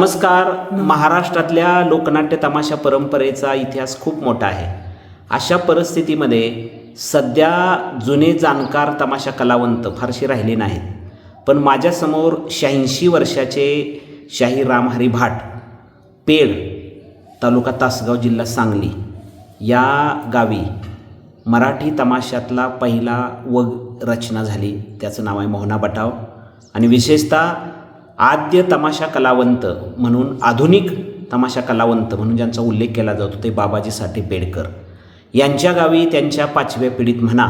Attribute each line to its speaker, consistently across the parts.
Speaker 1: नमस्कार. महाराष्ट्रातल्या लोकनाट्य तमाशा परंपरेचा इतिहास खूप मोठा आहे. अशा परिस्थितीमध्ये सध्या जुने जाणकार तमाशा कलावंत फारसे राहिले नाहीत. पण माझ्यासमोर शहाऐंशी वर्षाचे शाही रामहरी भाट पेड तालुका तासगाव जिल्हा सांगली या गावी मराठी तमाशातला पहिला व रचना झाली. त्याचं नाव आहे मोहना बटाव. आणि विशेषतः आद्य तमाशा कलावंत म्हणून आधुनिक तमाशा कलावंत म्हणून ज्यांचा उल्लेख केला जातो ते बाबाजी साठे बेडकर. यांच्या गावी त्यांच्या पाचव्या पिढीत म्हणा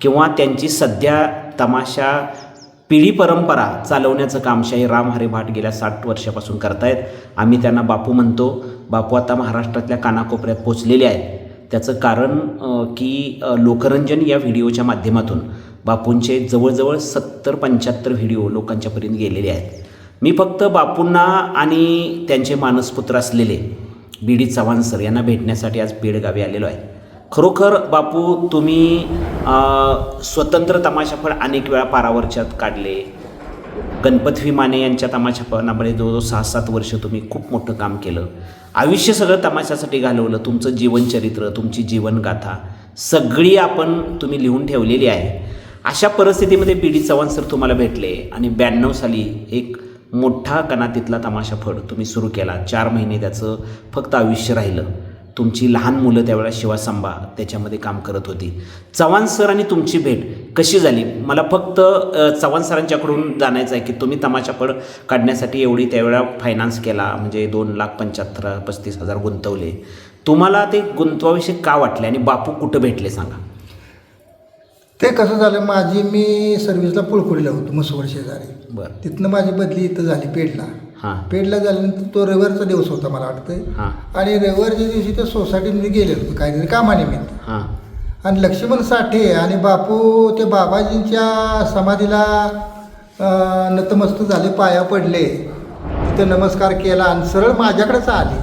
Speaker 1: किंवा त्यांची सध्या तमाशा पिढी परंपरा चालवण्याचं काम शाही राम हरिभाट गेल्या साठ वर्षापासून करतायत. आम्ही त्यांना बापू म्हणतो. बापू आता महाराष्ट्रातल्या कानाकोपऱ्यात पोचलेले आहेत. त्याचं कारण की लोकरंजन या व्हिडिओच्या माध्यमातून बापूंचे जवळजवळ सत्तर पंच्याहत्तर व्हिडिओ लोकांच्यापर्यंत गेलेले आहेत. मी फक्त बापूंना आणि त्यांचे मानसपुत्र असलेले बी डी चव्हाण सर यांना भेटण्यासाठी आज पेडगावी आलेलो आहे. खरोखर बापू तुम्ही स्वतंत्र तमाशाफळ अनेक वेळा पारावरच्यात काढले. गणपत विमाने यांच्या तमाशापणामध्ये जवळजवळ सहा सात वर्ष तुम्ही खूप मोठं काम केलं. आयुष्य सगळं तमाशासाठी घालवलं. तुमचं जीवनचरित्र तुमची जीवनगाथा सगळी आपण तुम्ही लिहून ठेवलेली आहे. अशा परिस्थितीमध्ये बी डी चव्हाण सर तुम्हाला भेटले आणि ब्याण्णव साली एक मोठा कणातीतला तमाशा फड. तुम्ही सुरू केला. चार महिने त्याचं फक्त आयुष्य राहिलं. तुमची लहान मुलं त्यावेळेला शिवासंबा त्याच्यामध्ये काम करत होती. चव्हाण सर आणि तुमची भेट कशी झाली? मला फक्त चव्हाण सरांच्याकडून जाणायचं आहे की तुम्ही तमाशापड काढण्यासाठी एवढी त्यावेळेला फायनान्स केला. म्हणजे दोन लाख पंच्याहत्तर पस्तीस हजार गुंतवले. तुम्हाला ते गुंतवाविषयी का वाटले? आणि बापू कुठं भेटले सांगा.
Speaker 2: ते कसं झालं माझी मी सर्व्हिसला पुळकुडीला होतो मसोवर शेजारी.
Speaker 1: बरं.
Speaker 2: तिथनं माझी बदली इथं झाली पेडला
Speaker 1: हां.
Speaker 2: पेडला झाल्यानंतर तो रविवारचा दिवस होता मला वाटतं आणि रविवारच्या दिवशी त्या सोसायटीमध्ये गेले होतो काहीतरी कामानिमित्त.
Speaker 1: हां.
Speaker 2: आणि लक्ष्मण साठे आणि बापू ते बाबाजींच्या समाधीला अं, नतमस्त झाले पाया पडले. तिथं नमस्कार केला आणि सरळ माझ्याकडेच आले.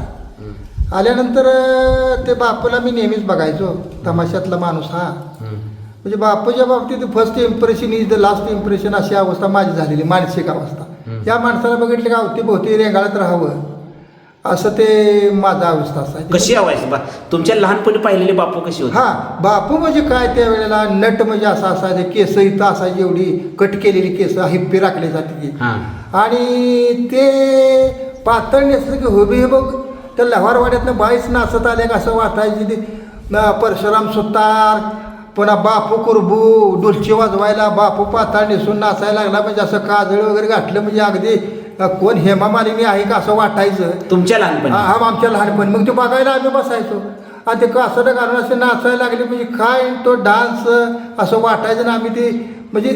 Speaker 2: आल्यानंतर अं, ते बापूला मी नेहमीच बघायचो तमाशातला माणूस हा.
Speaker 1: हं.
Speaker 2: म्हणजे बापूच्या बाबतीत first impression is the last impression अशी अवस्था माझी झालेली मानसिक अवस्था. या माणसाला बघितलं का अवती भोवती रेंगाळत राहावं? असं ते माझा अवस्था असायची.
Speaker 1: कशी हवायची बा तुमच्या लहानपणी पाहिलेले बापू कशी होते?
Speaker 2: हा बापू म्हणजे काय त्यावेळेला? नट म्हणजे असं असायचे केस इथं असायची एवढी कट केलेली केस हिप्पी राखली जाते आणि ते पातळ नेसलं की हुबे बघ त्या लव्हारवाड्यातनं बाईच नाचत आले का असं वाटायची ते परशुराम सुतार पुन्हा बापू कुरबू डुलची वाजवायला बापू पाताळ नेसून नाचायला लागला. म्हणजे असं काजळ वगैरे घातलं म्हणजे अगदी अ, कोण हेमा मालिनी आहे का असं वाटायचं.
Speaker 1: तुमच्या लहानपणी?
Speaker 2: हा हा आमच्या लहानपणी. मग ते बघायला आम्ही बसायचो. आणि ते कासडं घालून असे नाचायला लागले म्हणजे काय तो डान्स असं वाटायचं ना आम्ही ते म्हणजे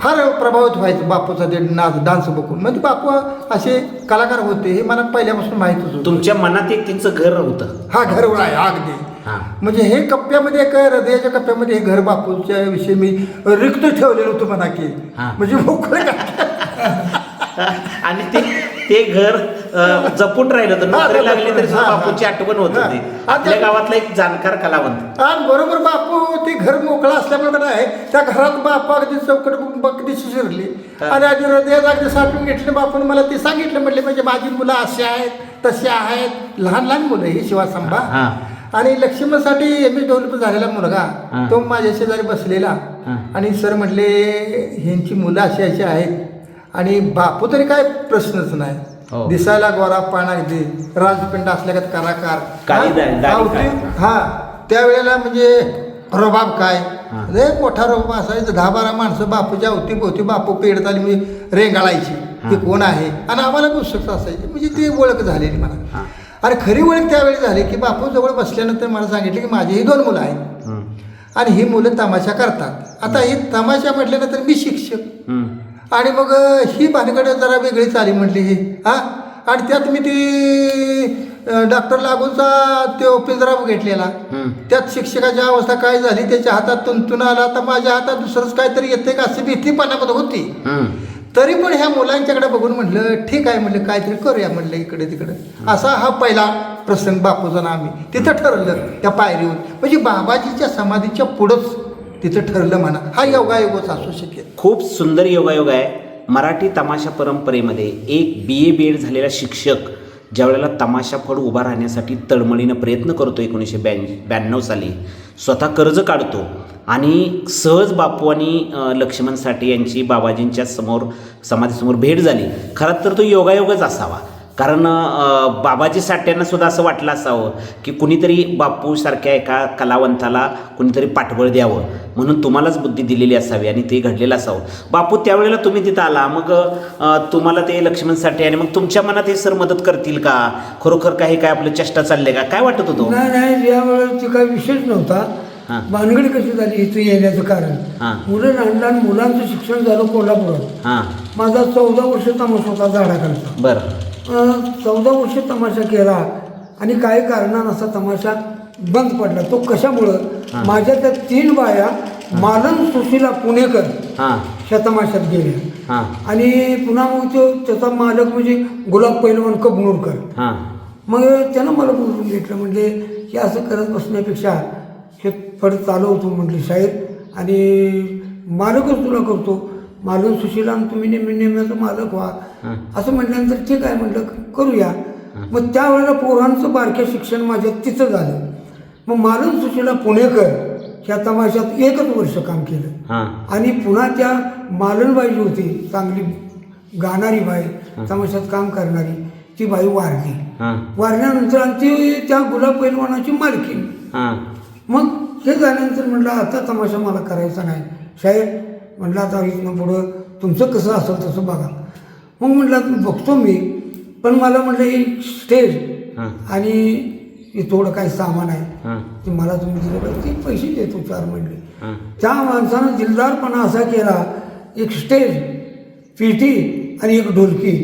Speaker 2: फार प्रभावित व्हायचं बापूचा ते नाच डान्स बघून. म्हणजे बापू असे कलाकार होते हे मला पहिल्यापासून माहीतच होतं.
Speaker 1: तुमच्या मनात एक त्यांचं घर होतं.
Speaker 2: हा घर आहे अगदी. म्हणजे हे कप्प्यामध्ये एक हृदयाच्या कप्प्यामध्ये हे घर बापूच्या विषयी मी रिक्त ठेवलेलं होतं म्हणा की. म्हणजे मोकळं
Speaker 1: आणि ते ते घर जपून राहिलं होतं. नोकरी लागली तरी सुद्धा. बापूची आठवण होत होती. आपल्या गावातला एक जाणकार कलावंत.
Speaker 2: आणि बरोबर बापू ते घर मोकळं असल्यामुळे आहे त्या घरात बापू अगदी चौकट अगदी शिरली. आणि आधी हृदयात अगदी साठवून घेतले. बापून मला ते सांगितलं म्हटले म्हणजे माझी मुलं अशी आहेत तशी आहेत. लहान लहान मुलं ही शिवासंभा. आणि लक्ष्मणसाठी एम एस डेव्हलप झालेला मुलगा
Speaker 1: हा.
Speaker 2: तो माझ्या शेजारी बसलेला
Speaker 1: हा.
Speaker 2: आणि सर म्हटले ह्यांची मुलं अशी अशी आहेत आणि बापू तरी काय प्रश्नच
Speaker 1: हो.
Speaker 2: नाही दिसायला गोरा पाना अगदी राजपिंड असल्या का कलाकार हा? हा? हा त्यावेळेला म्हणजे रबाब काय
Speaker 1: हा.
Speaker 2: लय मोठा रबाब असायचं दहा बारा माणसं बापूच्या अवती भोवती बापू पेडत आली म्हणजे रेंगाळायची ती
Speaker 1: हा.
Speaker 2: कोण आहे आणि आम्हाला पुस्तक असायची म्हणजे ती ओळख झालेली मला आणि खरी ओळख त्यावेळी झाली की बापू जवळ बसल्यानंतर मला सांगितले की माझी ही दोन मुलं आहेत.
Speaker 1: हं.
Speaker 2: आणि ही मुलं तमाशा करतात. आता ही तमाशा म्हटल्यानंतर मी शिक्षक. आणि मग ही भानगड जरा वेगळीच आली म्हटली ही हा? आणि त्यात मी ती डॉक्टर लागूचा तो पिंजरा घेतलेला. त्यात शिक्षकाची अवस्था काय झाली? त्याच्या हातात तुंतून आला. तर माझ्या हातात दुसरंच काहीतरी येते का? अशी भीतीपणामध्ये होती. तरी पण ह्या मुलांच्याकडे बघून म्हटलं ठीक आहे म्हटलं काहीतरी करूया म्हटलं इकडे तिकडे. असा हा पहिला प्रसंग बापूचा आम्ही. तिथं ठरलं त्या पायरीवर म्हणजे बाबाजीच्या समाधीच्या पुढंच तिथं ठरलं म्हणा. हा योगायोगच असू शकेल.
Speaker 1: खूप सुंदर योगायोग आहे. मराठी तमाशा परंपरेमध्ये एक बी ए बी एड झालेला शिक्षक ज्यावेळेला तमाशा फड उभा राहण्यासाठी तळमळीनं प्रयत्न करतो एकोणीसशे ब्यां ब्याण्णव साली स्वतः कर्ज काढतो. आणि सहज बापू आणि लक्ष्मण साठे यांची बाबाजींच्या समोर समाधीसमोर भेट झाली. खरं तर तो योगायोगच असावा. कारण बाबाजी साठ्यांना सुद्धा असं वाटलं असावं की कुणीतरी बापूसारख्या एका कलावंताला कुणीतरी पाठबळ द्यावं. म्हणून तुम्हालाच बुद्धी दिलेली असावी आणि ते घडलेलं असावं. बापू त्यावेळेला तुम्ही तिथं आला. मग तुम्हाला ते लक्ष्मण साठे आणि मग तुमच्या मनात हे सर मदत करतील का? खरोखर काही काय आपलं चेष्टा चालले का? काय वाटत होतं?
Speaker 3: नाही नाही यावेळेस काही विषयच नव्हता.
Speaker 1: हां.
Speaker 3: भानगडी कशी झाली इथं येण्याचं कारण.
Speaker 1: हां.
Speaker 3: मुलं लहान लहान मुलांचं शिक्षण झालं कोल्हापुरात.
Speaker 1: हां.
Speaker 3: माझा चौदा वर्ष तमाशा होता झाडाखालचा.
Speaker 1: बरं.
Speaker 3: चौदा वर्ष तमाशा केला आणि काही कारणानं असा तमाशा बंद पडला. तो कशामुळं? माझ्या त्या तीन बाया मालन सुशीला पुणेकर
Speaker 1: हां.
Speaker 3: ह्या तमाशात गेल्या.
Speaker 1: हां.
Speaker 3: आणि पुन्हा मग तो त्याचा मालक म्हणजे गुलाब पैलवान कबनूरकर.
Speaker 1: हां.
Speaker 3: मग त्यानं मला बोलून घेतलं म्हणजे हे असं करत बसण्यापेक्षा हे फड चालवतो म्हटले साहेब आणि मालकच तुला करतो. मालक सुशीला तुम्ही नेहमी नेहमीचं मालक व्हा. असं म्हटल्यानंतर ठीक आहे म्हटलं करूया. मग त्यावेळेला पोरांचं बारक्या शिक्षण माझ्यात तिथं झालं. मग मालक सुशीला पुणेकर ह्या तमाशात एकच वर्ष काम केलं. आणि पुन्हा त्या मालनबाई जी होती चांगली गाणारी बाई तमाशात काम करणारी ती बाई वारली. वारल्यानंतर आणि ती त्या गुलाब पैलवानाची मालकी मग हे झाल्यानंतर म्हटलं आता तमाशा मला करायचा नाही. साहेब म्हटलं आता इथनं पुढं तुमचं कसं असेल तसं बघा. मग म्हटलं बघतो मी. पण मला म्हटलं ही स्टेज आणि हे थोडं काही सामान आहे ते मला तुम्ही दिलं पाहिजे. ते पैसे देतो चार म्हणले
Speaker 1: हां.
Speaker 3: त्या माणसानं दिलदारपणा असा केला एक स्टेज पिटी आणि एक ढोलकी.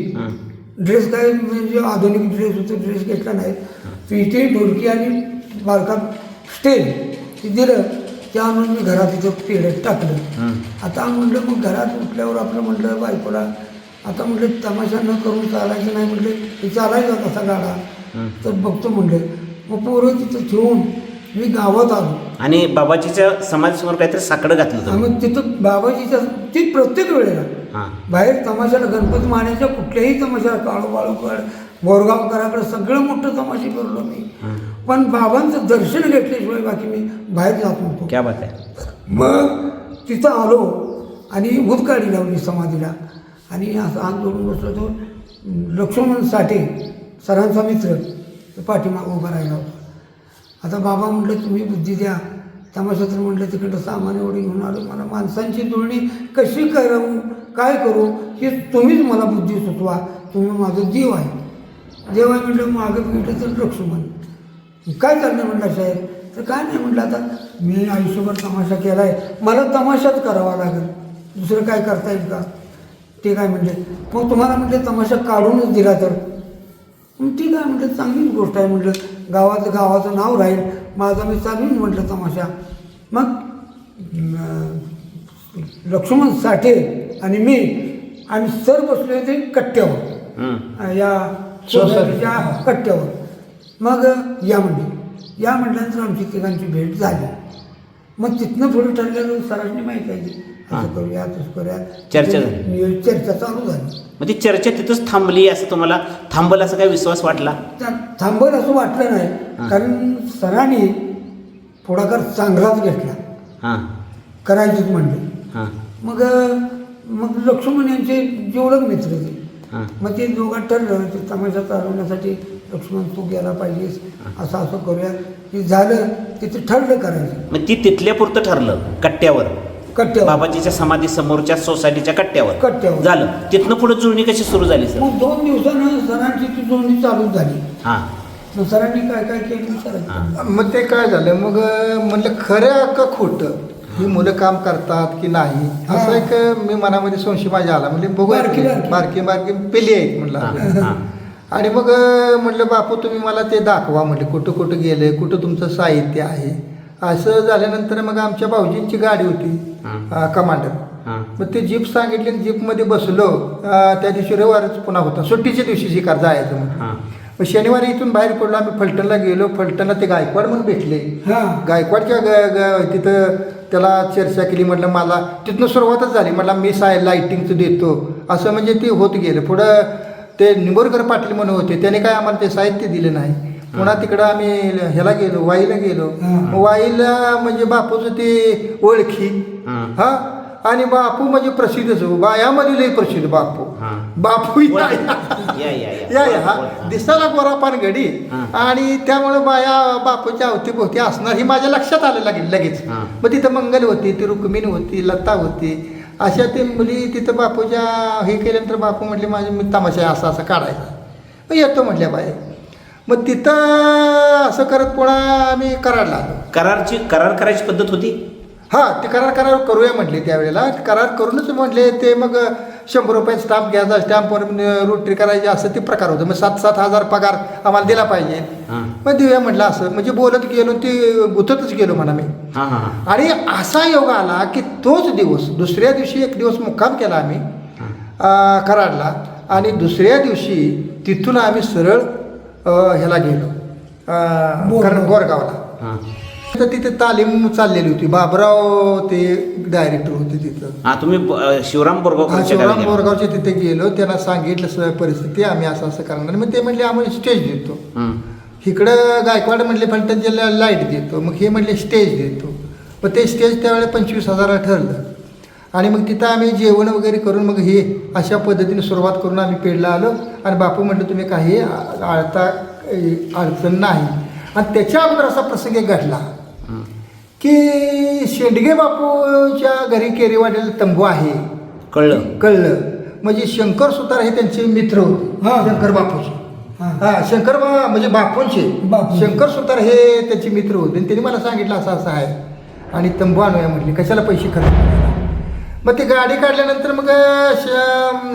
Speaker 3: ड्रेस काय म्हणजे आधुनिक ड्रेस होतो ड्रेस घेतला नाही. पिटी ढोलकी आणि बारका स्टेज. ते दिलं ते आणून मी घरात इथं पेढ्यात टाकलं. आता म्हटलं मग घरात उठल्यावर आपलं म्हटलं बायकोला आता म्हटलं तमाशा न करून चालायचं नाही म्हटलं हे चालायचा कसा गाडा तर बघतो म्हटलं मग पोरं तिथं ठेवून मी गावात आलो.
Speaker 1: आणि बाबाजीच्या समाधीसमोर काहीतरी साकडं घातलं
Speaker 3: मग तिथं बाबाजीच्या ती प्रत्येक वेळेला. बाहेर तमाशाला गणपती मानायच्या कुठल्याही तमाशाला काळू बाळूकड बोरगावकराकडे सगळं मोठं तमाशे करलो मी. पण बाबांचं दर्शन घेतल्याशिवाय बाकी मी बाहेर जात नव्हतो.
Speaker 1: क्या बात आहे.
Speaker 3: मग तिथं आलो आणि उदकाडी लावली समाधीला. आणि असं हात जोडून बसलो तो लक्ष्मण साठे सरांचा मित्र तो पाठीमाग उभा राहिला होता. आता बाबा म्हटलं तुम्ही बुद्धी द्या. तमाशा तर म्हटलं तिकडं सामान एवढे घेऊन आलो मला माणसांची जुळणी कशी करू काय करू हे तुम्हीच मला बुद्धी सुचवा तुम्ही माझं जीव आहे. देव आहे म्हटलं मागं बघितलं तर लक्ष्मण. काय चाललं म्हटलं साहेब? तर काय नाही म्हटलं आता मी आयुष्यभर तमाशा केला आहे मला तमाशाच करावा लागेल. दुसरं काय करता येईल का? ते काय म्हणले मग तुम्हाला म्हटलं तमाशा काढूनच दिला तर? ठीक आहे म्हटलं चांगलीच गोष्ट आहे म्हटलं गावाचं गावाचं नाव राहील. माझा मी चालवीन म्हटलं तमाशा. मग लक्ष्मण साठे आणि मी आणि सर बसले होते कट्ट्यावर. या सोसायटीच्या कट्ट्यावर. मग या म्हणले या म्हटल्यानंतर आमची तिघांची भेट झाली. मग तिथनं पुढे ठरलेलं सरांनी माहिती आहे की असं करूया तसं करूया.
Speaker 1: चर्चा झाली.
Speaker 3: चर्चा चालू झाली.
Speaker 1: मग ती चर्चा तिथंच थांबली असं तुम्हाला थांबल असं काय विश्वास वाटला?
Speaker 3: थांबल असं वाटलं नाही. कारण सरांनी पुढाकार चांगलाच घेतला.
Speaker 1: हां.
Speaker 3: करायचंच म्हणले.
Speaker 1: हां.
Speaker 3: मग मग लक्ष्मण यांचे जेवढं मित्र ते मग ते दोघात ठरलं ते तमाशा चालवण्यासाठी लक्ष्मण तू गेला पाहिजेस. असं असं करूया. ते झालं तिथे ठरलं करायचं.
Speaker 1: मग ती तिथल्या पुरतं ठरलं कट्ट्यावर.
Speaker 3: कट्ट्यावर.
Speaker 1: बाबाजीच्या समाधी समोरच्या सोसायटीच्या कट्ट्यावर.
Speaker 3: कट्ट्यावर.
Speaker 1: झालं. तिथनं पुढे जुळणी कशी सुरू झाली सर?
Speaker 3: मग दोन दिवसानं सरांची ती जोडणी चालू झाली.
Speaker 1: हां.
Speaker 3: मग सरांनी काय काय केलं सरांनी?
Speaker 2: मग ते काय झालं मग म्हटलं खरं का खोटं? ही मुलं काम करतात की नाही? असं एक मी मनामध्ये संशय माझ्या आला. म्हणजे बघू
Speaker 3: बारकी- बारकी.
Speaker 2: बारकी बारकी पेली आहेत म्हटलं
Speaker 1: हां हां.
Speaker 2: आणि मग म्हटलं बापू तुम्ही मला ते दाखवा म्हटलं कुठं कुठं गेलं कुठं तुमचं साहित्य आहे? असं झाल्यानंतर मग आमच्या भाऊजींची गाडी होती
Speaker 1: हां.
Speaker 2: कमांडर.
Speaker 1: हां.
Speaker 2: मग ते जीप सांगितली जीपमध्ये बसलो. त्या दिवशी रविवारच पुन्हा होता. सुट्टीच्या दिवशी शिकार जायचं
Speaker 1: हां.
Speaker 2: मग शनिवारी इथून बाहेर पडलो. आम्ही फलटणला गेलो. फलटणला ते गायकवाड म्हणून भेटले.
Speaker 3: हां.
Speaker 2: गायकवाडच्या तिथं त्याला चर्चा केली. म्हटलं मला तिथनं सुरुवातच झाली. म्हटलं मी साय लाईटिंगचं देतो. असं म्हणजे ते होत गेलं. पुढं ते निंबोरकर पाटील म्हणून होते त्याने काय आम्हाला ते साहित्य दिलं नाही. पुन्हा तिकडं आम्ही ह्याला गेलो वाईला गेलो. वाईला म्हणजे बापूचं ते ओळखी.
Speaker 1: हं.
Speaker 2: आणि बापू म्हणजे प्रसिद्धच हो बायामध्ये लई प्रसिद्ध बापू. बापू या या हा. दिसायला गोरा पान गडी
Speaker 1: हां.
Speaker 2: आणि त्यामुळे बाया बापूच्या अवतीभोवती असणार ही माझ्या लक्षात आलं लगेच. लगेच. मग तिथं मंगल होती ती रुक्मिणी होती लता होती अशा ते मुली तिथं बापूच्या हे केल्यानंतर बापू म्हटले माझे मी तमाशा असा असं काढायचा. मग येतो म्हटल्या बाय मग तिथं असं करत पुन्हा आम्ही कराडला आलो
Speaker 1: करारची करार करायची पद्धत होती?
Speaker 2: हां ते करार करार करूया म्हटले त्यावेळेला. करार करूनच म्हटले ते मग शंभर रुपये स्टाम्प घ्यायचा स्टॅम्पवर रोटरी करायची असं ते प्रकार होतं. मग सात सात हजार पगार आम्हाला दिला पाहिजे.
Speaker 1: हां.
Speaker 2: मग देऊया म्हटलं असं. म्हणजे बोलत गेलो ते गुततच गेलो म्हणा मी.
Speaker 1: हां हां हां.
Speaker 2: आणि असा योग आला की तोच दिवस दुसऱ्या दिवशी एक दिवस मुक्काम केला आम्ही अं, कराडला. आणि दुसऱ्या दिवशी तिथून आम्ही सरळ अं, ह्याला गेलो अं,
Speaker 3: बोरगाव.
Speaker 2: कारण गोरगावला
Speaker 1: हां.
Speaker 2: तर तिथे तालीम चाललेली होती. बाबराव ते डायरेक्टर होते तिथं.
Speaker 1: हां तुम्ही ब- शिवराम
Speaker 2: हा,
Speaker 1: बोरगावकरच्या गावी
Speaker 2: शिवराम
Speaker 1: गेला.
Speaker 2: बोरगावचे तिथे गेलो. त्यांना सांगितलं सगळं परिस्थिती आम्ही असं असं करणार. मग ते म्हणले आम्ही स्टेज देतो.
Speaker 1: हं.
Speaker 2: इकडं गायकवाड म्हणले फलटणच्या लाइट देतो. मग हे म्हणले स्टेज देतो. मग ते स्टेज त्यावेळेला पंचवीस हजाराला ठरलं. आणि मग तिथं आम्ही जेवण वगैरे करून मग हे अशा पद्धतीने सुरुवात करून आम्ही पेडला आलो. आणि बापू म्हटलं तुम्ही काही आ- आळता अडचण नाही. आणि त्याच्या अगोदर असा प्रसंग एक घडला. की शेंडगे बापूच्या घरी केरीवाडीला तंबू आहे.
Speaker 1: कळलं.
Speaker 2: कळलं. म्हणजे शंकर सुतार हे त्यांचे मित्र होते.
Speaker 3: हा.
Speaker 2: शंकर बापूचे.
Speaker 3: हा.
Speaker 2: शंकर बा म्हणजे बापूंचे.
Speaker 3: बापू.
Speaker 2: शंकर सुतार हे त्यांचे मित्र होते. आणि त्यांनी मला सांगितलं असं असं आहे. आणि तंबू आणूया म्हटले. कशाला पैसे खर्च करायला? मग ती गाडी काढल्यानंतर मग श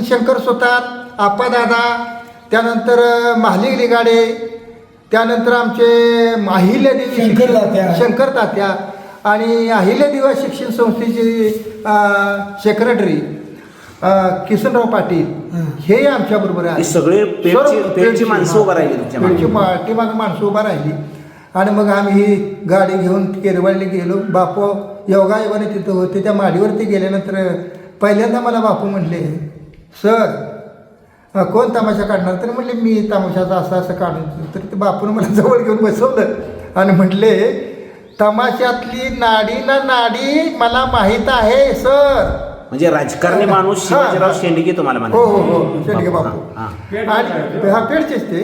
Speaker 2: शंकर सुतार आप्पा दादा त्यानंतर महालिगली गाडे त्यानंतर आमचे अहिल्या देवी
Speaker 3: शंकर तात्या.
Speaker 2: शंकर तात्या आणि अहिल्या दिवा शिक्षण संस्थेचे सेक्रेटरी किसनराव पाटील
Speaker 3: हं.
Speaker 2: हे आमच्या बरोबर
Speaker 1: हे सगळे पेडची- माणसं उभं राहिली.
Speaker 2: पेडची पाठीमागे माणसं उभा राहिली. आणि मग आम्ही ही गाडी घेऊन केरवाडला गेलो. बापू योगा योगाने तिथं होते. त्या माडीवरती गेल्यानंतर पहिल्यांदा मला बापू म्हणले सर कोण तमाशा काढणार? तर म्हणले मी तमाशाचा असं असं काढून. तर ते बापून मला जवळ घेऊन बसवलं आणि म्हटले तमाशातली नाडी ना नाडी मला माहीत आहे सर.
Speaker 1: म्हणजे राजकारणी माणूस
Speaker 2: हां,
Speaker 1: शिवाजीराव
Speaker 2: हां.
Speaker 1: शेंडगे तुम्हाला
Speaker 2: हो हो हो. शेंडगे बापू
Speaker 1: हां.
Speaker 2: आणि पेडचेच ते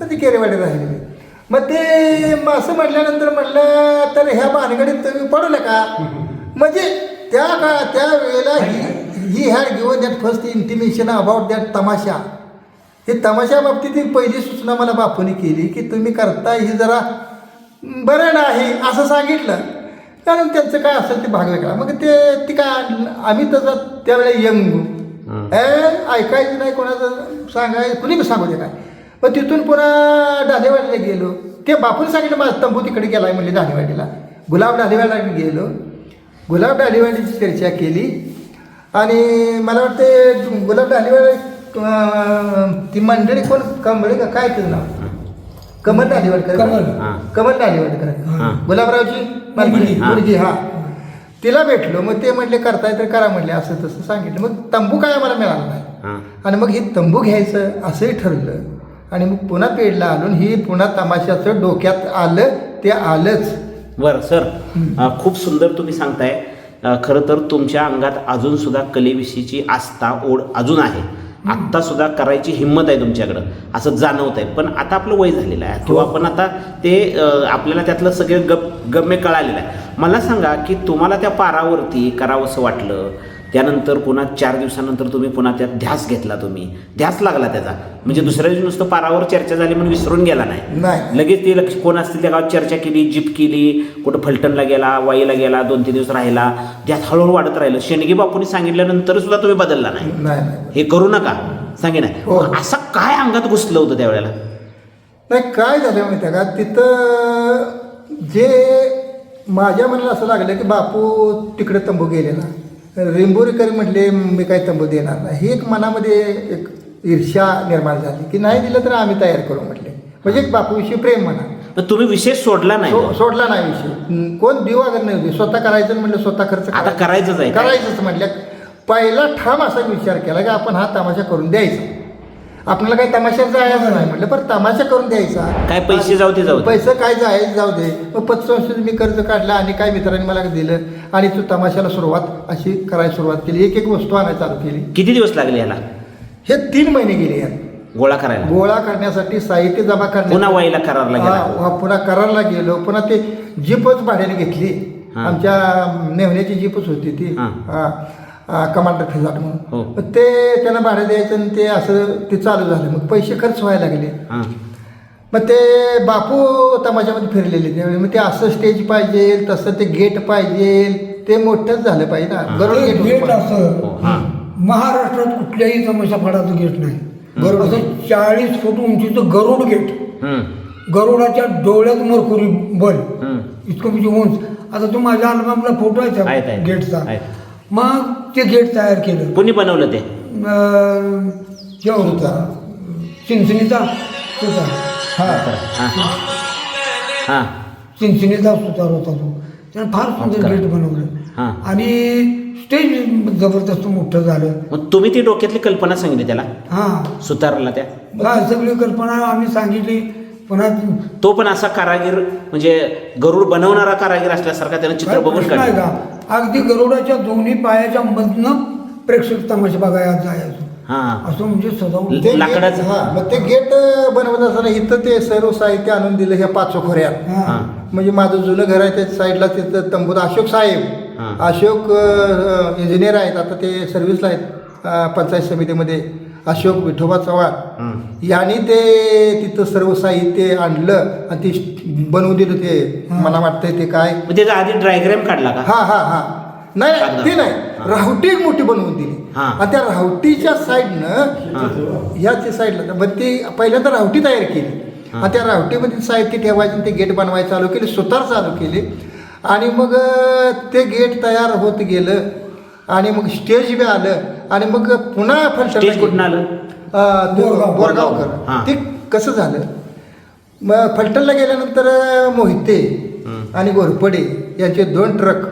Speaker 2: तर ते केरेवाडी राहिलेले मग ते मग असं म्हटल्यानंतर म्हटलं तर ह्या भानगडीत तुम्ही पडू नका. म्हणजे त्या का त्या वेळेला ही ही had given that first intimation about that tamasha. हे तमाशा बाबतीत ही पहिली सूचना मला बापूने केली की तुम्ही करताय ही जरा बरं नाही असं सांगितलं. कारण त्यांचं काय असेल ते भाग वेगळा. मग ते ती काय आम्ही तसं त्यावेळेला यंग
Speaker 1: हं.
Speaker 2: ए ऐकायचं नाही कोणाचं सांगाय कुणी बी सांगू दे काय. मग तिथून पुन्हा डालेवाडीला गेलो. ते बापून सांगितलं माझा तंबू तिकडे गेलाय म्हणले डालेवाडीला गुलाब डालेवाडीला गेलो. गुलाब डालेवाडीची चर्चा केली. आणि मला वाटते गुलाब डालेवाडी ती मंडळी कोण? कंबळे का? काय तिचं नाव? कमल डालेवाडकर
Speaker 3: कमल.
Speaker 1: हां.
Speaker 2: कमल डालेवाडकर
Speaker 1: हां.
Speaker 2: गुलाबरावची
Speaker 3: मुलगी.
Speaker 2: मुलगी
Speaker 1: हां.
Speaker 2: मुलगी हा तिला भेटलो मग ते म्हटले करताय तर करा म्हटले असं तसं सांगितलं मग तंबू काय आम्हाला मिळाला नाही
Speaker 1: हां.
Speaker 2: आणि मग हे तंबू घ्यायचं असंही ठरलं आणि मग पुन्हा पेडला आलो आणि ही पुन्हा तमाशाचं डोक्यात आलं ते आलंच
Speaker 1: बरं सर अ, खूप सुंदर तुम्ही सांगताय अ, खरं तर तुमच्या अंगात अजून सुद्धा कलेविषयीची आस्था ओढ अजून आहे आत्ता सुद्धा करायची हिंमत आहे तुमच्याकडं. असं जाणवत आहे पण आता आपलं वय झालेलं आहे. किंवा आपण आता ते आपल्याला त्यातलं सगळं गप गम्य कळालेलं आहे. मला सांगा की तुम्हाला त्या पारावरती करावंसं वाटलं? त्यानंतर पुन्हा चार दिवसानंतर तुम्ही पुन्हा त्यात ध्यास घेतला तुम्ही. ध्यास लागला त्याचा. म्हणजे दुसऱ्या दिवशी नुसतं पारावर चर्चा झाली म्हणून विसरून गेला नाही. लगेच ते लक्ष कोण असतील त्या गावात चर्चा केली जीप केली कुठं फलटणला गेला वाईला गेला दोन तीन दिवस राहिला. त्यात हळूहळू वाढत राहिलं. शेणगे बापूंनी सांगितल्यानंतर सुद्धा तुम्ही बदलला नाही. हे करू नका. सांगे नाही.
Speaker 2: हो.
Speaker 1: असं काय अंगात घुसलं होतं त्यावेळेला?
Speaker 2: नाही काय झालं माहिती का? तिथं जे माझ्या मनाला असं लागलं की बापू तिकडे तंबू गेलेला रिंबोरीकर म्हटले मी काय तंबू देणार नाही. ही एक मनामध्ये एक ईर्ष्या निर्माण झाली की नाही दिलं तर आम्ही तयार करू म्हटले. म्हणजे एक बापूविषयी प्रेम म्हणा.
Speaker 1: पण तुम्ही विषय सोडला नाही.
Speaker 2: सो- सोडला नाही विषय कोण देऊ अगर नाही होते स्वतः करायचं म्हटलं स्वतः खर्च
Speaker 1: आता
Speaker 2: करायचा.
Speaker 1: करायचंच आहे. काय?
Speaker 2: करायचंच म्हटलं पहिला ठाम असा विचार केला की आपण हा तमाशा करून द्यायचा. आपल्याला काही तमाशात जायचं नाही म्हटलं पण तमाशा करून द्यायचा.
Speaker 1: काय पैसे जाऊ ते जाऊ दे.
Speaker 2: पैसे काय जायचं जाऊ दे. मग पतसंस्थेत मी कर्ज काढलं आणि काय मित्रांनी मला दिलं? आणि तू तमाशाला सुरुवात अशी करायला सुरुवात केली. एक एक वस्तू आणायला चालू केली.
Speaker 1: किती दिवस लागले याला?
Speaker 2: हे तीन महिने गेले यात.
Speaker 1: गोळा करायला.
Speaker 2: गोळा करण्यासाठी साहित्य जमा
Speaker 1: पुन्हा
Speaker 2: करण्या
Speaker 1: वाईला करारला गेला.
Speaker 2: हा, पुन्हा करारला गेलो. पुन्हा ते जीपच भाड्याने घेतली.
Speaker 1: हा.
Speaker 2: आमच्या नेहण्याची जीपच होती ती.
Speaker 1: हा.
Speaker 2: हा, हा, कमांडर फिजाट
Speaker 1: हो.
Speaker 2: म्हणून मग ते त्यांना भाडं द्यायचं आणि ते असं ते चालू झालं. मग पैसे खर्च व्हायला लागले.
Speaker 1: हां.
Speaker 2: मग ते बापू तमाशामध्ये फिरलेले त्यावेळी मग ते असं स्टेज पाहिजे तसं ते गेट पाहिजे ते मोठंच झालं पाहिजे ना. गरुड गेट
Speaker 3: गेट
Speaker 2: होतं.
Speaker 3: असं.
Speaker 1: हो हां.
Speaker 3: महाराष्ट्रात कुठल्याही तमाशा फडाचं गेट नाही.
Speaker 2: गरुड.
Speaker 3: असं चाळीस फूट उंचीचं गरुड गेट
Speaker 1: हम्म,
Speaker 3: गरुडाच्या डोळ्यात मरकुरी बल.
Speaker 1: हम्म.
Speaker 3: इतकं म्हणजे उंच. आता तो माझ्या अल्बमला फोटो आहे
Speaker 1: आहेत,
Speaker 3: त्या
Speaker 1: आहेत.
Speaker 3: गेटचा
Speaker 1: आहेत.
Speaker 3: मग ते गेट तयार केलं.
Speaker 1: कोणी बनवलं ते?
Speaker 3: अं, हे होता. चिंचणीचा.
Speaker 2: हा.
Speaker 1: हां. हां
Speaker 3: चिंचणीचा सुतार होता तो. त्यानं फार सुंदर
Speaker 1: हां.
Speaker 3: बनवलं. आणि स्टेज जबरदस्त मोठं झालं.
Speaker 1: मग तुम्ही ती डोक्यातली कल्पना सांगितली त्याला?
Speaker 3: हां.
Speaker 1: सुतारला त्या?
Speaker 3: हा सगळी कल्पना आम्ही सांगितली. पुन्हा
Speaker 1: तो पण असा कारागीर म्हणजे गरुड बनवणारा कारागीर असल्यासारखा त्यानं चित्र बघून
Speaker 3: प्रश्न आहे
Speaker 1: काढलं
Speaker 3: का? अगदी गरुडाच्या दोन्ही पायाच्या मधनं प्रेक्षक तमाशा बघायला जायचो.
Speaker 1: हां.
Speaker 3: असं म्हणजे सजावून
Speaker 2: ते
Speaker 1: लाकडाचं.
Speaker 2: गेट- हा मग ते गेट बनवत असताना इथं ते सर्व साहित्य आणून दिलं ह्या पाच खोऱ्यात.
Speaker 3: हा.
Speaker 1: हां.
Speaker 2: म्हणजे माझं जुनं घर आहे त्या साईडला तिथं तंबूत अशोक साहेब. अशोक इंजिनियर आहेत आता ते सर्व्हिसला आहेत अ, पंचायत समितीमध्ये. अशोक विठोबा चव्हाण.
Speaker 1: हं.
Speaker 2: यांनी ते तिथं सर्व साहित्य आणलं आणि ते बनवून दिलं ते. मला वाटतंय ते काय?
Speaker 1: मग त्याचा आधी ड्रायग्राम काढला का?
Speaker 2: हा हा हा. नाही. ते नाही. राहुटी एक मोठी बनवून दिली.
Speaker 1: हा.
Speaker 2: आणि त्या राहुटीच्या साईडनं ह्याच्या साईडला मग ती पहिल्यांदा राहुटी तयार केली. आणि त्या राहुटीमध्ये साहित्य ठेवायचं आणि ते गेट बनवायला चालू केले सुतार चालू केले. आणि मग अं, ते गेट तयार होत गेलं. आणि मग स्टेज बी आलं. आणि मग पुन्हा
Speaker 1: स्टेज कुठून. आलं. हा.
Speaker 2: बोरगावकर. ते कसं झालं? मग फलटणला गेल्यानंतर अं, मोहिते आणि घोरपडे यांचे दोन ट्रक.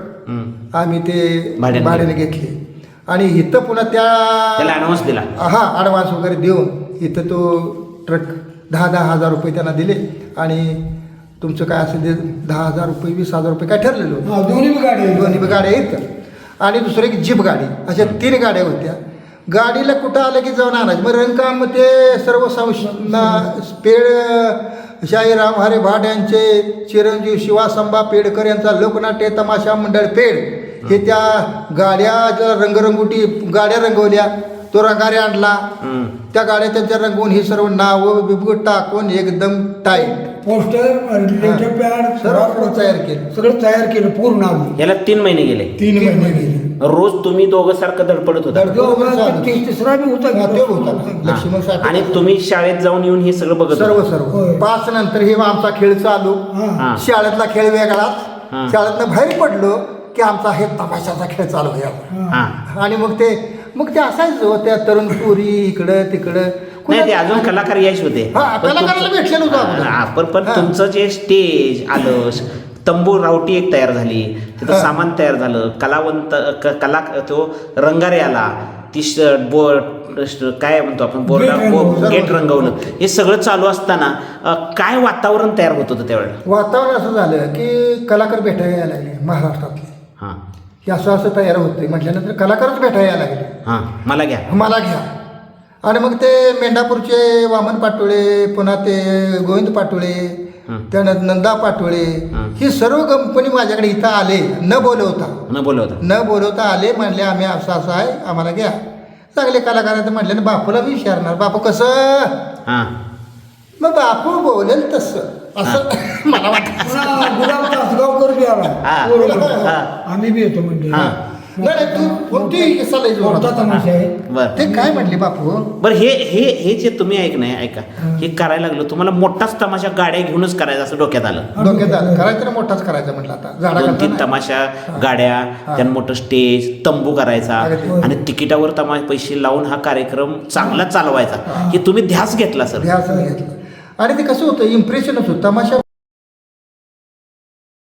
Speaker 2: आम्ही ते
Speaker 1: भाड्याने
Speaker 2: भाड्याने घेतले. आणि इथं पुन्हा त्या
Speaker 1: त्याला ॲडव्हान्स दिला.
Speaker 2: हा ॲडव्हान्स वगैरे देऊन इथं तो ट्रक दहा दहा हजार रुपये त्यांना दिले. आणि तुमचं काय असेल ते दहा हजार रुपये वीस हजार रुपये काय ठरलेलं होतं?
Speaker 3: हा, दोन्ही बी गाडी.
Speaker 2: दोन्ही बी गाड्या आहेत. आणि दुसरं एक जीप गाडी. अशा तीन गाड्या होत्या. गाडीला कुठं आलं की जाऊन आणायचं? मग रंगकाम ते सर्व संश पेड शाहीराम हरे भाट यांचे चिरंजीव शिवासंबा पेडकर यांचा लोकनाट्य तमाशा मंडळ पेड हे त्या गाड्या ज्या रंगरंगोटी गाड्या रंगवल्या तो रंगारे आणला. त्या गाड्या त्यांच्या रंगवून ही सर्व नावं बिबगं टाकून एकदम टाईट
Speaker 3: पोस्टर पॅड
Speaker 2: सर्व तयार केलं.
Speaker 3: सगळं तयार केलं पूर्ण आम्ही
Speaker 1: याला तीन महिने गेले
Speaker 2: तीन महिने. गेले
Speaker 1: रोज तुम्ही दोघं सारखं धडपडत होता.
Speaker 3: ती- तिसरा बी होता
Speaker 2: हा,
Speaker 3: की
Speaker 2: तो होता.
Speaker 3: होता.
Speaker 2: लक्ष्मण. साठे.
Speaker 1: आणि तुम्ही शाळेत जाऊन येऊन हे सगळं बघत
Speaker 2: सर्व
Speaker 1: होता.
Speaker 2: सर्व
Speaker 3: होय.
Speaker 2: पाच नंतर हे आमचा खेळ चालू
Speaker 3: हा.
Speaker 1: हां.
Speaker 2: शाळेतला खेळ वेगळाच
Speaker 1: हां.
Speaker 2: शाळेतनं बाहेर पडलो की आमचा हे तमाशाचा खेळ चालू आहे
Speaker 1: हां
Speaker 2: आणि मग ते मग ते असायचं हो, त्या तरुण पुरी इकडं तिकडं
Speaker 1: नाही ते अजून कलाकार यायचे होते
Speaker 2: हा,
Speaker 1: पण
Speaker 2: कलाकाराला
Speaker 1: तुमचं-
Speaker 2: भेटलेलं होतं अगोदर.
Speaker 1: हा, पण पण
Speaker 2: हा.
Speaker 1: तुमचं जे स्टेज आलं तंबू रावटी एक तयार झाली. तिथं
Speaker 2: हा.
Speaker 1: सामान तयार झालं. कलावंत क- कला तो रंगारे आला. ती श- श- काय म्हणतो आपण? बोर्ड
Speaker 3: गेट रंगवणं
Speaker 1: हे सगळं चालू असताना अ, काय वातावरण तयार होत होतं त्यावेळेला?
Speaker 2: वातावरण असं झालं की कलाकार भेटायला यायला लागले महाराष्ट्रातले.
Speaker 1: हां.
Speaker 2: हे असं असं तयार होते म्हटल्यानंतर कलाकारच भेटायला यायला लागले.
Speaker 1: हां. मला घ्या.
Speaker 2: मला घ्या. आणि मग ते मेंढापूरचे वामन पाटोळे पुन्हा ते गोविंद पाटोळे. त्यानंतर नंदा पाटोळे
Speaker 1: हं.
Speaker 2: सर्व कंपनी माझ्याकडे इथं आले. न बोलवता.
Speaker 1: न बोलवतं.
Speaker 2: न बोलवता आले म्हणले आम्ही असं असं आहे आम्हाला घ्या. चांगले कलाकार आहेत म्हणले ना बापूला मी विचारणार. बापू कसं?
Speaker 1: हां.
Speaker 2: मग बापू बोलेल तसं. असं मला वाटतं.
Speaker 3: आम्ही बी येतो म्हणजे.
Speaker 2: नाही तू कोणती
Speaker 3: मोठा. तमाशा आहे?
Speaker 1: बरं.
Speaker 2: ते काय म्हणले बापू?
Speaker 1: बरं हे हे हे जे तुम्ही ऐक नाही ऐका. हे. करायला लागलं तुम्हाला मोठाच तमाशा गाड्या घेऊनच करायचा असं डोक्यात आलं.
Speaker 2: डोक्यात आलं. करायचं ना मोठाच करायचा म्हटलं आता. झाडा
Speaker 1: दोन तीन
Speaker 2: करताना.
Speaker 1: तमाशा गाड्या त्यानं मोठं स्टेज तंबू करायचा.
Speaker 2: अगदी.
Speaker 1: आणि तिकिटावर तमा पैसे लावून हा कार्यक्रम चांगला चालवायचा. हे. तुम्ही ध्यास घेतला सर.
Speaker 2: ध्यास घेतलं. आणि ते कसं होतं? इम्प्रेशनच होतं. तमाशा